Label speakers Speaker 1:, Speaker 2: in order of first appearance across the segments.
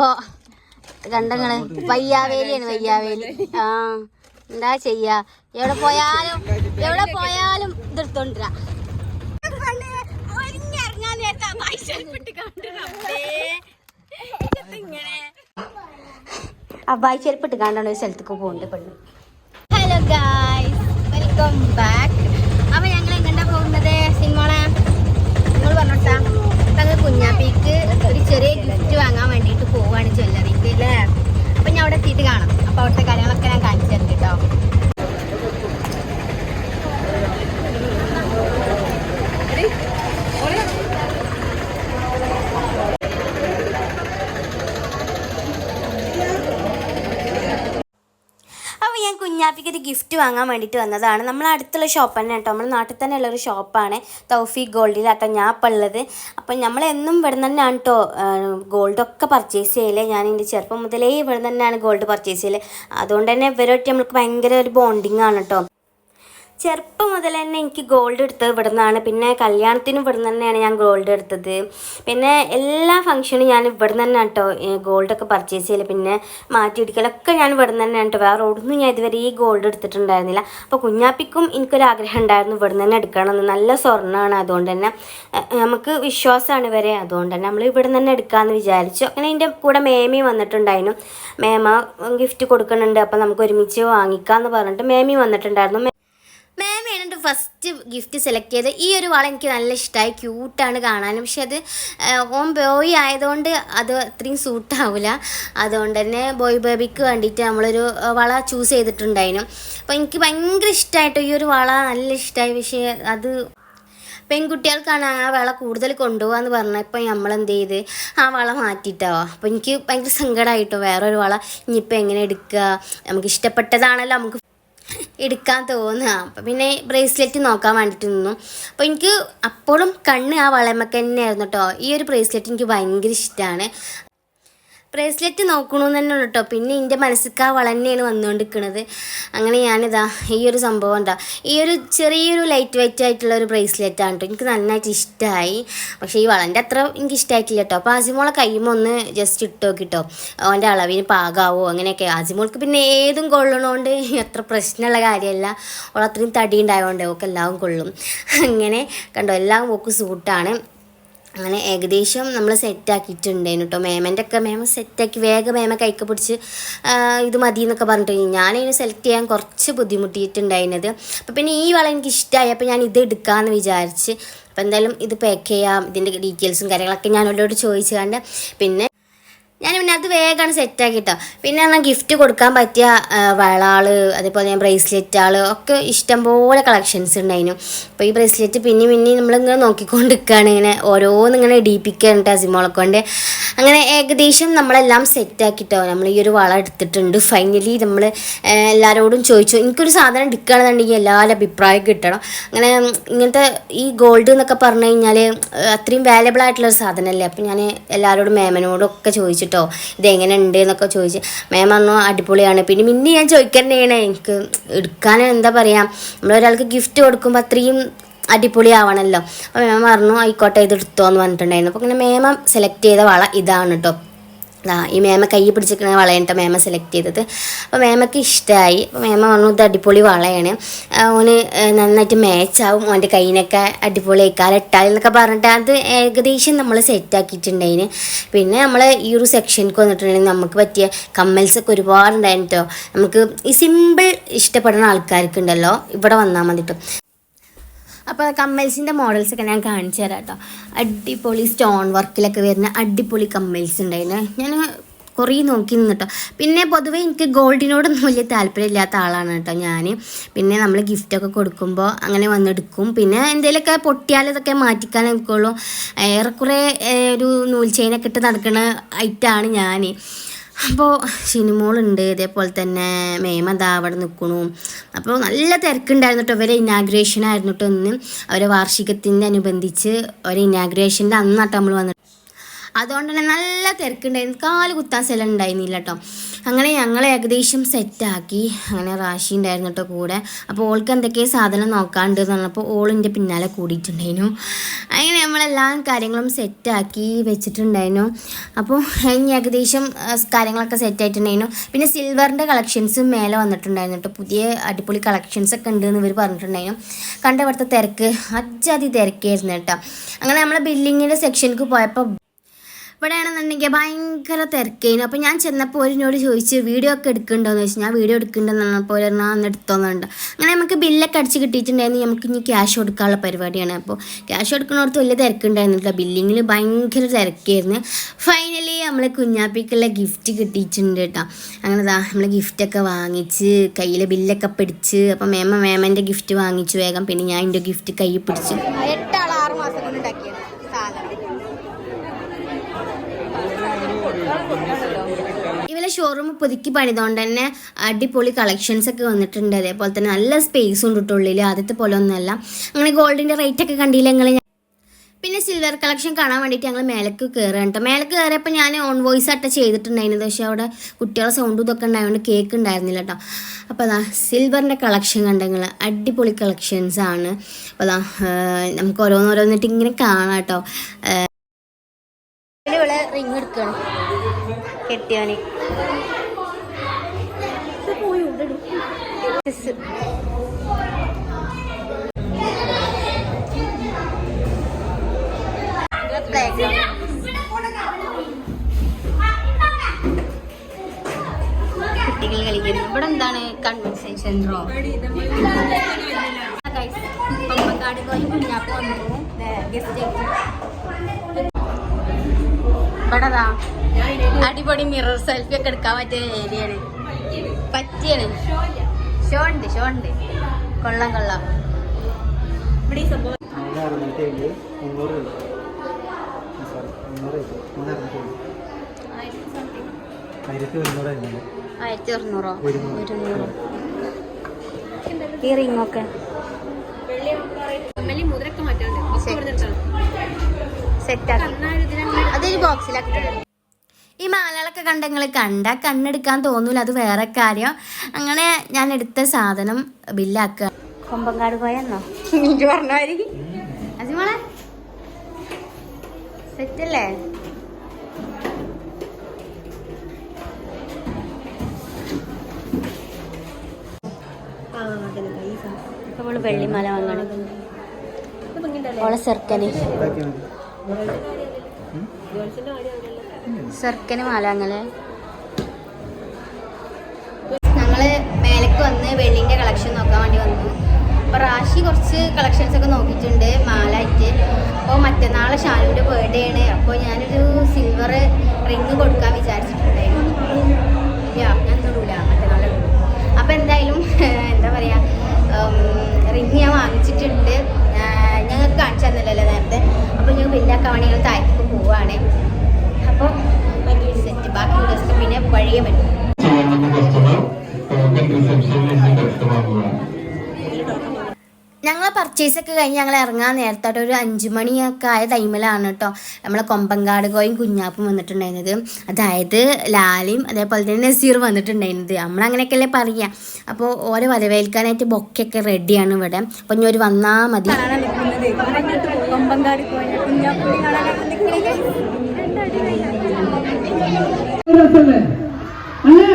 Speaker 1: പോകുമ്പോ കണ്ടങ്ങൾ വയ്യാവേലിയാണ് വയ്യാവേലി. ആ എന്താ ചെയ്യാ? എവിടെ പോയാലും എവിടെ പോയാലും ഇതെടുത്തോണ്ടിരാ. അബ്ബായി ചെരുപ്പിട്ട് കണ്ടാണ് ഒരു സ്ഥലത്തേക്ക് പോകുന്നുണ്ട് പെണ്ണ്. ഹലോ ഗായ്സ് വെൽക്കം ബാക്ക് അപ്പൊ ഞങ്ങൾ എങ്ങോട്ടാ പോകുന്നത്? സിനിമോളെ നിങ്ങൾ പറഞ്ഞോട്ടാ? തങ്ങൾ കുഞ്ഞാപ്പി ചെറിയ ഗിഫ്റ്റ് വാങ്ങാൻ വേണ്ടിയിട്ട് പോവാണ് ജ്വല്ലറിക്ക് അല്ലേ അപ്പൊ ഞാൻ അവിടെ എത്തിയിട്ട് കാണാം. അപ്പൊ അവിടുത്തെ കാര്യങ്ങളൊക്കെ ഞാൻ കാണിച്ചു തരുന്നുണ്ട് കേട്ടോ അപ്പോൾ ഞാൻ കുഞ്ഞാപ്പിക്ക് ഒരു ഗിഫ്റ്റ് വാങ്ങാൻ വേണ്ടിയിട്ട് വന്നതാണ്. നമ്മൾ അടുത്തുള്ള ഷോപ്പ് തന്നെ കേട്ടോ. നമ്മുടെ നാട്ടിൽ തന്നെ ഉള്ളൊരു ഷോപ്പാണ് തൗഫീഖ് ഗോൾഡിലാട്ടോ ഞാൻ ഇപ്പോൾ ഉള്ളത്. അപ്പം നമ്മൾ എന്നും ഇവിടെ തന്നെയാണ് കേട്ടോ ഗോൾഡൊക്കെ പർച്ചേസ് ചെയ്യൽ. ഞാൻ എന്റെ ചെറുപ്പം മുതലേ ഇവിടെ തന്നെയാണ് ഗോൾഡ് പർച്ചേസ് ചെയ്യൽ. അതുകൊണ്ട് തന്നെ ഇവരുമായിട്ട് നമുക്ക് ഭയങ്കര ഒരു ബോണ്ടിങ് ആണ് കേട്ടോ ചെറുപ്പം മുതൽ തന്നെ എനിക്ക് ഗോൾഡ് എടുത്തത് ഇവിടെ നിന്നാണ് പിന്നെ കല്യാണത്തിനും ഇവിടെ നിന്ന് തന്നെയാണ് ഞാൻ ഗോൾഡ് എടുത്തത്. പിന്നെ എല്ലാ ഫംഗ്ഷനും ഞാൻ ഇവിടെ നിന്ന് തന്നെ കേട്ടോ ഗോൾഡൊക്കെ പർച്ചേസ് ചെയ്യൽ. പിന്നെ മാറ്റി മാറ്റിയിടിക്കലൊക്കെ ഞാൻ ഇവിടെ നിന്ന് തന്നെയാണ് കേട്ടോ വേറെ ഒന്നും ഞാൻ ഇതുവരെ ഈ ഗോൾഡ് എടുത്തിട്ടുണ്ടായിരുന്നില്ല. അപ്പോൾ കുഞ്ഞാപ്പിക്കും എനിക്കൊരാഗ്രഹം ഉണ്ടായിരുന്നു ഇവിടെ നിന്ന് തന്നെ എടുക്കണമെന്ന്. നല്ല സ്വർണമാണ് അതുകൊണ്ട് തന്നെ നമുക്ക് വിശ്വാസമാണ് ഇവരെ. അതുകൊണ്ട് തന്നെ നമ്മൾ ഇവിടെ നിന്ന് തന്നെ എടുക്കാമെന്ന് വിചാരിച്ചു. അങ്ങനെ എന്റെ കൂടെ മേമി വന്നിട്ടുണ്ടായിരുന്നു. മേമ ഗിഫ്റ്റ് കൊടുക്കുന്നുണ്ട്. അപ്പോൾ നമുക്ക് ഒരുമിച്ച് വാങ്ങിക്കാമെന്ന് പറഞ്ഞിട്ട് മേമി വന്നിട്ടുണ്ടായിരുന്നു. മാമയാണ് ഫസ്റ്റ് ഗിഫ്റ്റ് സെലക്ട് ചെയ്ത് ഈ ഒരു വള എനിക്ക് നല്ല ഇഷ്ടമായി ക്യൂട്ടാണ് കാണാനും. പക്ഷെ അത് ഓം ബോയ് ആയതുകൊണ്ട് അത് അത്രയും സൂട്ടാവില്ല അതുകൊണ്ട് തന്നെ ബോയ് ബേബിക്ക് വേണ്ടിയിട്ട് നമ്മളൊരു വള ചൂസ് ചെയ്തിട്ടുണ്ടായിരുന്നു. അപ്പോൾ എനിക്ക് ഭയങ്കര ഇഷ്ടമായിട്ട് ഈ ഒരു വള നല്ല ഇഷ്ടമായി പക്ഷേ അത് പെൺകുട്ടികൾക്കാണ് ആ വള കൂടുതൽ കൊണ്ടുപോകാന്ന് പറഞ്ഞപ്പോൾ നമ്മൾ എന്ത് ചെയ്ത്? ആ വള മാറ്റിയിട്ടോ അപ്പോൾ എനിക്ക് ഭയങ്കര സങ്കടമായിട്ടോ വേറൊരു വള. ഇനിയിപ്പോൾ എങ്ങനെ എടുക്കുക നമുക്ക് ഇഷ്ടപ്പെട്ടതാണല്ലോ നമുക്ക് എടുക്കാൻ തോന്നുക. അപ്പം പിന്നെ ബ്രേസ്ലെറ്റ് നോക്കാൻ വേണ്ടിയിട്ട് നിന്നു. അപ്പോൾ എനിക്ക് അപ്പോഴും കണ്ണ് ആ വളമൊക്കെ തന്നെയായിരുന്നു കേട്ടോ ഈ ഒരു ബ്രേസ്ലെറ്റ് എനിക്ക് ഭയങ്കര ഇഷ്ടമാണ് ബ്രേസ്ലെറ്റ് നോക്കണമെന്ന് തന്നെ ഉള്ളൂ കേട്ടോ പിന്നെ എന്റെ മനസ്സിക്ക് ആ വള തന്നെയാണ് വന്നുകൊണ്ടിരിക്കുന്നത് അങ്ങനെ ഞാനിതാ ഈ ഒരു സംഭവം എന്താ ഈ ഒരു ചെറിയൊരു ലൈറ്റ് വെയിറ്റ് ആയിട്ടുള്ള ഒരു ബ്രേസ്ലെറ്റ് ആണ് കേട്ടോ എനിക്ക് നന്നായിട്ട് ഇഷ്ടമായി പക്ഷേ ഈ വളന്റെ അത്ര എനിക്ക് ഇഷ്ടമായിട്ടില്ല കേട്ടോ അപ്പോൾ ആസിമോളെ കയ്യുമ്പോൾ ഒന്ന് ജസ്റ്റ് ഇട്ട് കിട്ടോ അവന്റെ അളവിന് പാകാവോ അങ്ങനെയൊക്കെ. ആസിമോൾക്ക് പിന്നെ ഏതും കൊള്ളണോണ്ട് അത്ര പ്രശ്നമുള്ള കാര്യമല്ല. അവൾ തടി ഉണ്ടായതുകൊണ്ട് ഓക്കെ എല്ലാം കൊള്ളും. അങ്ങനെ കണ്ടോ എല്ലാം ഓക്ക് സൂട്ടാണ് അങ്ങനെ ഏകദേശം നമ്മൾ സെറ്റാക്കിയിട്ടുണ്ടായിരുന്നു കേട്ടോ മേമന്റെ ഒക്കെ മേമ സെറ്റാക്കി വേഗം മേമ കൈക്ക് പിടിച്ച് ഇത് മതി എന്നൊക്കെ പറഞ്ഞിട്ട് ഞാനതിന് സെലക്ട് ചെയ്യാൻ കുറച്ച് ബുദ്ധിമുട്ടിയിട്ടുണ്ടായിരുന്നത്. അപ്പോൾ പിന്നെ ഈ വള എനിക്ക് ഇഷ്ടമായി അപ്പോൾ ഞാൻ ഇത് എടുക്കാമെന്ന് വിചാരിച്ച്. അപ്പോൾ എന്തായാലും ഇത് പാക്ക് ചെയ്യാം. ഇതിന്റെ ഡീറ്റെയിൽസും കാര്യങ്ങളൊക്കെ ഞാൻ അവരോട് ചോദിച്ചു കണ്ട്. പിന്നെ ഞാൻ പിന്നെ അത് വേഗമാണ് സെറ്റാക്കിട്ടോ പിന്നെ പറഞ്ഞാൽ ഗിഫ്റ്റ് കൊടുക്കാൻ പറ്റിയ വളാൾ അതേപോലെ ഞാൻ ബ്രേസ്ലെറ്റ് ആൾ ഒക്കെ ഇഷ്ടംപോലെ കളക്ഷൻസ് ഉണ്ടായിരുന്നു അപ്പോൾ ഈ ബ്രേസ്ലെറ്റ് പിന്നെ പിന്നെ നമ്മളിങ്ങനെ നോക്കിക്കൊണ്ട് നിൽക്കുകയാണ് ഇങ്ങനെ ഓരോന്ന് ഇങ്ങനെ ഇടിയിപ്പിക്കാനുണ്ട് അസിമോളെ കൊണ്ട്. അങ്ങനെ ഏകദേശം നമ്മളെല്ലാം സെറ്റാക്കിട്ടോ നമ്മൾ ഈ ഒരു വള എടുത്തിട്ടുണ്ട്. ഫൈനലി നമ്മൾ എല്ലാവരോടും ചോദിച്ചു. എനിക്കൊരു സാധനം എടുക്കുകയാണെന്നുണ്ടെങ്കിൽ എല്ലാവരും അഭിപ്രായം കിട്ടണം. അങ്ങനെ ഇങ്ങനത്തെ ഈ ഗോൾഡ് എന്നൊക്കെ പറഞ്ഞു കഴിഞ്ഞാൽ അത്രയും വാലബിൾ ആയിട്ടുള്ളൊരു സാധനമല്ലേ അപ്പം ഞാൻ എല്ലാവരോടും മേമനോടും ഒക്കെ ചോദിച്ചിട്ടോ ഇത് എങ്ങനെ ഉണ്ട് എന്നൊക്കെ ചോദിച്ച്. മാം പറഞ്ഞു അടിപൊളിയാണ്. പിന്നെ പിന്നെ ഞാൻ ചോദിക്കേണ്ടതാണ് എനിക്ക് എടുക്കാൻ എന്താ പറയുക നമ്മളൊരാൾക്ക് ഗിഫ്റ്റ് കൊടുക്കുമ്പോൾ അത്രയും അടിപൊളിയാവണമല്ലോ അപ്പോൾ മാം പറഞ്ഞു ആയിക്കോട്ടെ ഇത് എടുത്തോ എന്ന് പറഞ്ഞിട്ടുണ്ടായിരുന്നു. അപ്പോൾ ഇങ്ങനെ മേമ സെലക്ട് ചെയ്ത വള ഇതാണ് കേട്ടോ ആ ഈ മേമ കൈ പിടിച്ചിരിക്കുന്ന വളയാണ് മേമ സെലക്ട് ചെയ്തത്. അപ്പോൾ മേമക്ക് ഇഷ്ടമായി അപ്പോൾ മേമ പറഞ്ഞു ഇത് അടിപൊളി വളയാണ്. ഓന് നന്നായിട്ട് മാച്ചാവും ഓന്റെ കൈയിനൊക്കെ അടിപൊളി കാലിട്ടാൽ എന്നൊക്കെ പറഞ്ഞിട്ട് അത് ഏകദേശം നമ്മൾ സെറ്റാക്കിയിട്ടുണ്ടായിന് പിന്നെ നമ്മൾ ഈ ഒരു സെക്ഷനിക്ക് വന്നിട്ടുണ്ടെങ്കിൽ നമുക്ക് പറ്റിയ കമ്മൽസൊക്കെ ഒരുപാടുണ്ടായിരുന്നു കേട്ടോ നമുക്ക് ഈ സിമ്പിൾ ഇഷ്ടപ്പെടുന്ന ആൾക്കാർക്ക് ഉണ്ടല്ലോ ഇവിടെ വന്നാൽ മതി കേട്ടോ അപ്പോൾ കമ്മൽസിന്റെ മോഡൽസൊക്കെ ഞാൻ കാണിച്ചു തരാം കേട്ടോ അടിപൊളി സ്റ്റോൺ വർക്കിലൊക്കെ വരുന്ന അടിപൊളി കമ്മൽസ് ഉണ്ടായിരുന്നു ഞാൻ കുറേ നോക്കി നിന്നിട്ടോ പിന്നെ പൊതുവേ എനിക്ക് ഗോൾഡിനോടൊന്നും വലിയ താല്പര്യമില്ലാത്ത ആളാണ് കേട്ടോ ഞാൻ പിന്നെ നമ്മൾ ഗിഫ്റ്റൊക്കെ കൊടുക്കുമ്പോൾ അങ്ങനെ വന്നെടുക്കും പിന്നെ എന്തെങ്കിലുമൊക്കെ പൊട്ടിയാൽ ഇതൊക്കെ മാറ്റിക്കാൻ നിൽക്കുള്ളൂ ഏറെക്കുറെ ഒരു നൂൽ ചെയിനൊക്കെ ഇട്ട് നടക്കുന്ന ഐറ്റാണ് ഞാൻ അപ്പോൾ സിനിമകളുണ്ട് ഇതേപോലെ തന്നെ മേമ ദാ അവിടെ നിൽക്കണു അപ്പോൾ നല്ല തിരക്കുണ്ടായിരുന്നു കേട്ടോ ഇവരെ ഇനാഗ്രേഷൻ ആയിരുന്നു കേട്ടോ ഇന്ന്. അവരെ വാർഷികത്തിന്റെ അനുബന്ധിച്ച് ഒരു ഇനാഗ്രേഷന്റെ അന്നാട്ടോ നമ്മൾ വന്നിട്ട്. അതുകൊണ്ട് തന്നെ നല്ല തിരക്കുണ്ടായിരുന്നു. കാൽ കുത്താൻ സ്ഥലം ഉണ്ടായിരുന്നില്ല കേട്ടോ അങ്ങനെ ഞങ്ങളെ ഏകദേശം സെറ്റാക്കി. അങ്ങനെ റാഷി ഉണ്ടായിരുന്നു കേട്ടോ കൂടെ. അപ്പോൾ ഓൾക്ക് എന്തൊക്കെയോ സാധനം നോക്കാണ്ട് പറഞ്ഞപ്പോൾ ഓളിന്റെ പിന്നാലെ കൂടിയിട്ടുണ്ടായിരുന്നു. അങ്ങനെ നമ്മളെല്ലാ കാര്യങ്ങളും സെറ്റാക്കി വെച്ചിട്ടുണ്ടായിരുന്നു. അപ്പോൾ ഇനി ഏകദേശം കാര്യങ്ങളൊക്കെ സെറ്റായിട്ടുണ്ടായിരുന്നു. പിന്നെ സിൽവറിന്റെ കളക്ഷൻസും മേലെ വന്നിട്ടുണ്ടായിരുന്നു കേട്ടോ പുതിയ അടിപൊളി കളക്ഷൻസ് ഒക്കെ ഉണ്ട് എന്ന് ഇവർ പറഞ്ഞിട്ടുണ്ടായിരുന്നു. കണ്ട ഇവിടുത്തെ തിരക്ക് അജാതി തിരക്കായിരുന്നു കേട്ടോ. അങ്ങനെ നമ്മളെ ബില്ലിങ്ങിന്റെ സെക്ഷനിലേക്ക് പോയപ്പോൾ ഇവിടെയാണെന്നുണ്ടെങ്കിൽ ഭയങ്കര തിരക്കേനു. അപ്പോൾ ഞാൻ ചെന്നപ്പോൾ ഒരുനോട് ചോദിച്ച് വീഡിയോ ഒക്കെ എടുക്കണ്ടോയെന്ന് ചോദിച്ചു. ഞാൻ വീഡിയോ എടുക്കണ്ടെന്ന് പറഞ്ഞപ്പോൾ ഒരു അന്ന് എടുത്തോന്നുണ്ട്. അങ്ങനെ നമുക്ക് ബില്ലൊക്കെ അടിച്ച് കിട്ടിയിട്ടുണ്ടായിരുന്നു. നമുക്ക് ഇനി ക്യാഷ് കൊടുക്കാനുള്ള പരിപാടിയാണ്. അപ്പോൾ ക്യാഷ് കൊടുക്കുന്നിടത്ത് വലിയ തിരക്കുണ്ടായിരുന്നില്ല. ബില്ലിങ്ങിൽ ഭയങ്കര തിരക്കായിരുന്നു ഫൈനലി നമ്മൾ കുഞ്ഞാപ്പിക്കുള്ള ഗിഫ്റ്റ് കിട്ടിയിട്ടുണ്ട് കേട്ടോ. അങ്ങനെ ദാ നമ്മൾ ഗിഫ്റ്റൊക്കെ വാങ്ങിച്ച് കയ്യിൽ ബില്ലൊക്കെ പിടിച്ച് അപ്പോൾ മേമ മേമന്റെ ഗിഫ്റ്റ് വാങ്ങിച്ചു വേഗം. പിന്നെ ഞാൻ എന്റെ ഗിഫ്റ്റ് കയ്യിൽ പിടിച്ചു
Speaker 2: എട്ടാൾ ആറ് മാസം കൊണ്ട് ഉണ്ടാക്കിയത് സാധനം
Speaker 1: ഇവരെ ഷോറൂം പുതുക്കി പണിതുകൊണ്ട് തന്നെ അടിപൊളി കളക്ഷൻസ് ഒക്കെ വന്നിട്ടുണ്ട്. അതേപോലെ തന്നെ നല്ല സ്പേസ് ഉണ്ട് കേട്ടോ ഉള്ളിൽ ആദ്യത്തെ പോലെ ഒന്നുമല്ല. അങ്ങനെ ഗോൾഡിന്റെ റേറ്റ് ഒക്കെ കണ്ടില്ല നിങ്ങൾ പിന്നെ സിൽവർ കളക്ഷൻ കാണാൻ വേണ്ടിയിട്ട് ഞങ്ങൾ മേലേക്ക് കയറുകയാണ് കേട്ടോ. മേലേക്ക് കയറിയപ്പോൾ ഞാൻ ഓൺ വോയിസ് ആയിട്ട് ചെയ്തിട്ടുണ്ടായിരുന്നത് പക്ഷേ അവിടെ കുട്ടികളെ സൗണ്ട് ഇതൊക്കെ ഉണ്ടായതുകൊണ്ട് കേക്ക് ഉണ്ടായിരുന്നില്ല കേട്ടോ. അപ്പോൾ അതാ സിൽവറിന്റെ കളക്ഷൻ കണ്ടെങ്കിൽ അടിപൊളി കളക്ഷൻസ് ആണ്. അപ്പോൾ അതാ നമുക്ക് ഓരോന്നോരോന്നിട്ട് ഇങ്ങനെ കാണാം കേട്ടോ. റിങ് എടുക്കണം. കെട്ടിയോന് കുട്ടികൾ കളിക്കുന്നു. ഇവിടെ എന്താണ് കൺവെൻഷൻ സെന്ററോ പമ്പക്കാട് പോയി കുഞ്ഞാപ്പ് വന്നു. ഗസ്റ്റ് അടിപൊളി മിറർ സെൽഫി ഒക്കെ എടുക്കാൻ പറ്റിയ ഏരിയയാണ്. പറ്റിയാണ്. ഷോ ഉണ്ട് ഷോ ഉണ്ട്. കൊള്ളാം കൊള്ളാം.
Speaker 3: ഇവിടെ ആയിരത്തി ഒരുന്നൂറ്
Speaker 1: ഈ റിങ്ങൊക്കെ സെറ്റാക്കി അതൊരു ബോക്സിലാക്കി ഈ മാലകളൊക്കെ കണ്ടെങ്കിൽ കണ്ട കണ്ണെടുക്കാൻ തോന്നൂല അത് വേറെ കാര്യം. അങ്ങനെ ഞാൻ എടുത്ത സാധനം ബില്ലാക്കുക കൊമ്പങ്കാട് പോയെന്നോ? എനിക്ക് പറഞ്ഞാരി അജിമോളെ? സെറ്റല്ലേ നമ്മൾ വെള്ളിമല വാങ്ങണം. ഓളെ ചെറുക്കന്. മാല അങ്ങനെ ഞങ്ങൾ മേലേക്ക് വന്ന് വെള്ളിന്റെ കളക്ഷൻ നോക്കാൻ വേണ്ടി വന്നു. അപ്പൊ റാശി കുറച്ച് കളക്ഷൻസ് ഒക്കെ നോക്കിയിട്ടുണ്ട് മാലായിട്ട്. അപ്പോൾ മറ്റന്നാളെ ഷാനുവിന്റെ ബർത്ത്ഡേ ആണ്. അപ്പോൾ ഞാനൊരു സിൽവർ റിങ് കൊടുക്കാൻ വിചാരിച്ചിട്ടുണ്ടായിരുന്നു. ഇല്ല ഞാൻ തൊടൂല. മറ്റന്നാളെ അപ്പോൾ എന്തായാലും എന്താ പറയുക റിങ് ഞാൻ വാങ്ങിച്ചിട്ടുണ്ട്. ഞങ്ങൾക്ക് കാണിച്ചു തന്നില്ലല്ലോ നേരത്തെ.
Speaker 4: വ്യക്തമാക്കുക
Speaker 1: ഞങ്ങൾ പർച്ചേസ് ഒക്കെ കഴിഞ്ഞ് ഞങ്ങൾ ഇറങ്ങാൻ നേരത്തോട്ട് ഒരു അഞ്ചു മണിയൊക്കെ ആയ ടൈമിലാണ് കേട്ടോ നമ്മളെ കൊമ്പങ്കാട് കോയും കുഞ്ഞാപ്പും വന്നിട്ടുണ്ടായിരുന്നത്. അതായത് ലാലിയും അതേപോലെ തന്നെ നസീർ വന്നിട്ടുണ്ടായിരുന്നത്. നമ്മളങ്ങനെയൊക്കെയല്ലേ പറയുക അപ്പോൾ ഓരോ വരവേൽക്കാനായിട്ട് ബൊക്കെയൊക്കെ റെഡിയാണ് ഇവിടെ. അപ്പോൾ ഇനി ഒരു വന്നാൽ മതി.
Speaker 2: കാണാൻ
Speaker 5: അല്ലേ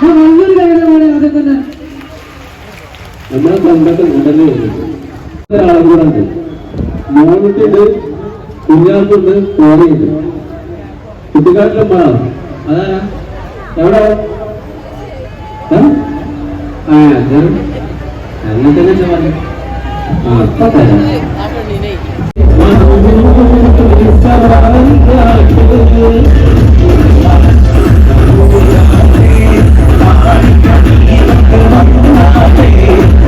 Speaker 5: ഞാൻ നല്ലൊരു കാര്യമാണ് ആദ്യം തന്നെ
Speaker 4: നമ്മുടെ സ്വന്തത്തിൽ ഉടനെ ഒരാളെ കൂടെ ഉണ്ട് മോണിട്ടുണ്ട് കുഞ്ഞാക്കുണ്ട് കോറയുണ്ട് കുട്ടിക്കാട്ടിലെ അതാരാ എവിടെ ആ ഞാൻ അങ്ങനെ തന്നെ പറഞ്ഞു ആ ഇപ്പൊ തരാം ും
Speaker 1: മഴയാണ് ഒരു
Speaker 4: പെട്ടെന്ന്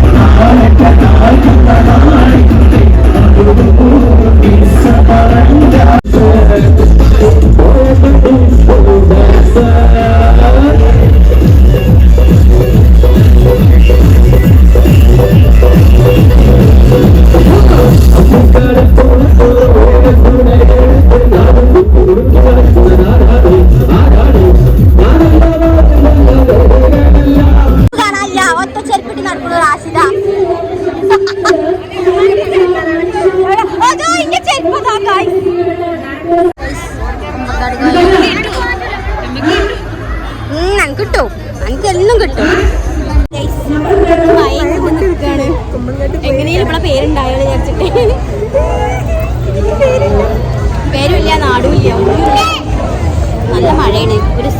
Speaker 4: എത്തും ഒരു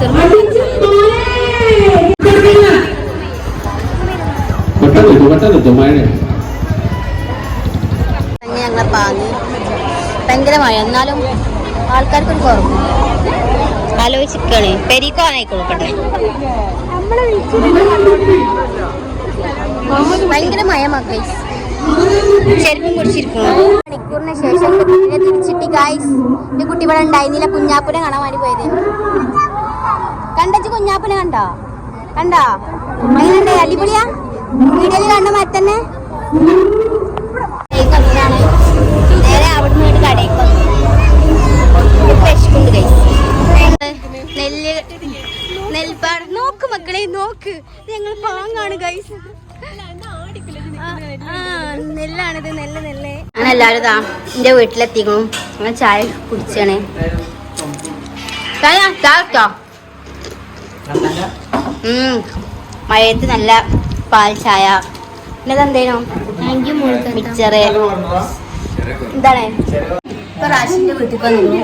Speaker 1: ഞങ്ങളെ പാങ്ങി ഭയങ്കര മഴ. എന്നാലും ആൾക്കാർക്കൊരു കുറവ് ആലോചിക്കാണ് പെരീക്കോനായിക്കോളൂ കൊടുക്കട്ടെ ഭയങ്കര മഴ മക്കൾ ചെരുപ്പും കുടിച്ചിരിക്കുന്നു മണിക്കൂറിന് ശേഷം കുട്ടിനെ തിരിച്ചിട്ടി ഗായ്സ് എന്റെ കുട്ടി ഇവിടെ ഉണ്ടായിരുന്നില്ല. കുഞ്ഞാപ്പുനെ കാണാൻ വേണ്ടി പോയത്. കണ്ടച്ച് കുഞ്ഞാപ്പനെ കണ്ടോ? കണ്ടോ? എങ്ങനെയുണ്ട്? അടിപൊളിയാ? വീഡിയോയിൽ കണ്ട മാറ്റി തന്നെ. കടയിലേക്ക് വന്നതാണ് നേരെ അവിടെ നിന്ന് എല്ലാവരും ഇതാ എന്റെ വീട്ടിലെത്തിക്കണു. അങ്ങനെ ചായ കുടിച്ചാണ്. ചായ ഉം. മഴയത്ത് നല്ല പാൽ ചായ. പിന്നെ ഇതെന്തേനു മിക്സറ്. എന്താണ് ഇപ്പൊ റാഷിന്റെ വീട്ടിൽ വന്നു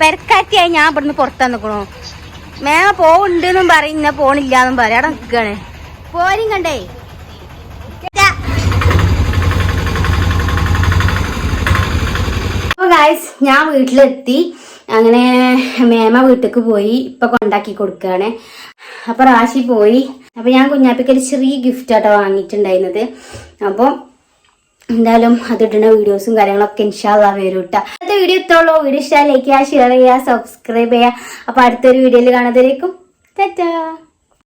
Speaker 1: പെരക്കാറ്റിയായി ഞാൻ ഇവിടുന്ന് പുറത്താ നിക്കണു മേമ പോവുണ്ടെന്നും പറയും ഇന്ന പോണില്ലാന്നും പറയും. അവിടെ നിൽക്കാണ് പോരും കണ്ടേ അപ്പോൾ ഗായ്സ് ഞാൻ വീട്ടിലെത്തി. അങ്ങനെ മേമ വീട്ടിലേക്ക് പോയി ഇപ്പൊ കൊണ്ടാക്കി കൊടുക്കുകയാണ് അപ്പൊ റാശി പോയി. അപ്പൊ ഞാൻ കുഞ്ഞാപ്പിക്ക് ഒരു ചെറിയ ഗിഫ്റ്റ് ആട്ടോ വാങ്ങിയിട്ടുണ്ടായിരുന്നത്. അപ്പോൾ എന്തായാലും അതിടുന്ന വീഡിയോസും കാര്യങ്ങളൊക്കെ ഇൻഷാല്ല വരും കേട്ടോ അടുത്ത വീഡിയോ എത്തുള്ളൂ വീഡിയോ ഇഷ്ടമായി ലൈക്ക് ചെയ്യുക ഷെയർ ചെയ്യുക സബ്സ്ക്രൈബ് ചെയ്യുക. അപ്പൊ അടുത്തൊരു വീഡിയോയിൽ കാണാതായിരിക്കും ടാറ്റാ